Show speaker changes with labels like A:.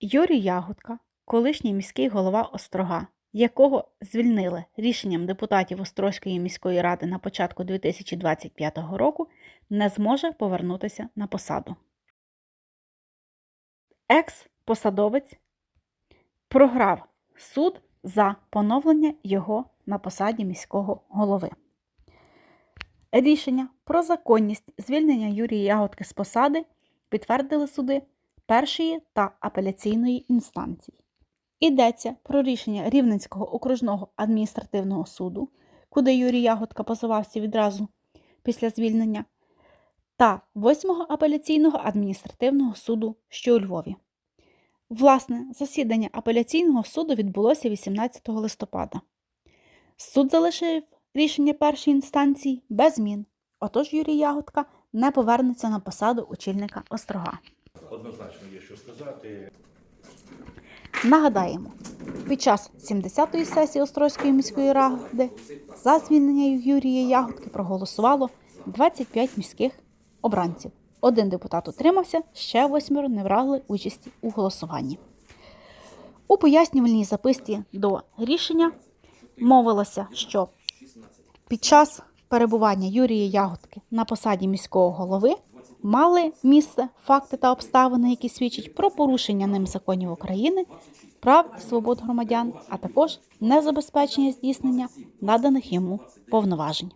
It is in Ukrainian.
A: Юрій Ягодка, колишній міський голова Острога, якого звільнили рішенням депутатів Острозької міської ради на початку 2025 року, не зможе повернутися на посаду. Екс-посадовець програв суд за поновлення його на посаді міського голови. Рішення про законність звільнення Юрія Ягодки з посади підтвердили суди першої та апеляційної інстанцій. Йдеться про рішення Рівненського окружного адміністративного суду, куди Юрій Ягодка позивався відразу після звільнення, та 8-го апеляційного адміністративного суду, що у Львові. Власне, засідання апеляційного суду відбулося 18 листопада. Суд залишив рішення першої інстанції без змін. Отож Юрій Ягодка не повернеться на посаду очільника Острога.
B: Сказати.
A: Нагадаємо, під час 70-ї сесії Острозької міської ради за звільнення Юрія Ягодки проголосувало 25 міських обранців. Один депутат утримався, ще восьмеро не брали участі у голосуванні. У пояснювальній записці до рішення мовилося, що під час перебування Юрія Ягодки на посаді міського голови мали місце факти та обставини, які свідчать про порушення ним законів України, прав і свобод громадян, а також незабезпечення здійснення наданих йому повноважень.